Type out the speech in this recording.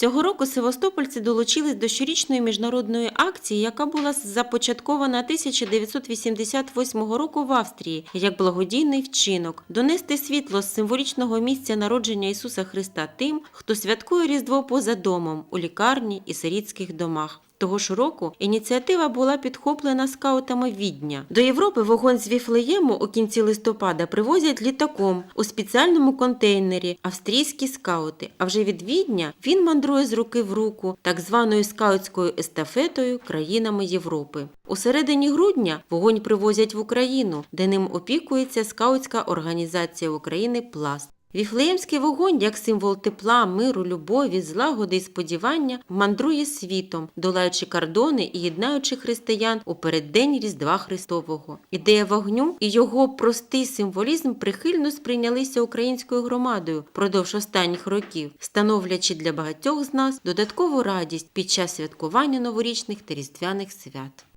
Цього року севастопольці долучились до щорічної міжнародної акції, яка була започаткована 1988 року в Австрії як благодійний вчинок донести світло з символічного місця народження Ісуса Христа тим, хто святкує Різдво поза домом у лікарні і сирітських домах. Того ж року ініціатива була підхоплена скаутами Відня. До Європи вогонь з Віфлеєму у кінці листопада привозять літаком у спеціальному контейнері австрійські скаути. А вже від Відня він мандрує з руки в руку так званою скаутською естафетою країнами Європи. У середині грудня вогонь привозять в Україну, де ним опікується скаутська організація України Пласт. Віфлеємський вогонь, як символ тепла, миру, любові, злагоди і сподівання, мандрує світом, долаючи кордони і єднаючи християн у переддень Різдва Христового. Ідея вогню і його простий символізм прихильно сприйнялися українською громадою впродовж останніх років, становлячи для багатьох з нас додаткову радість під час святкування новорічних та різдвяних свят.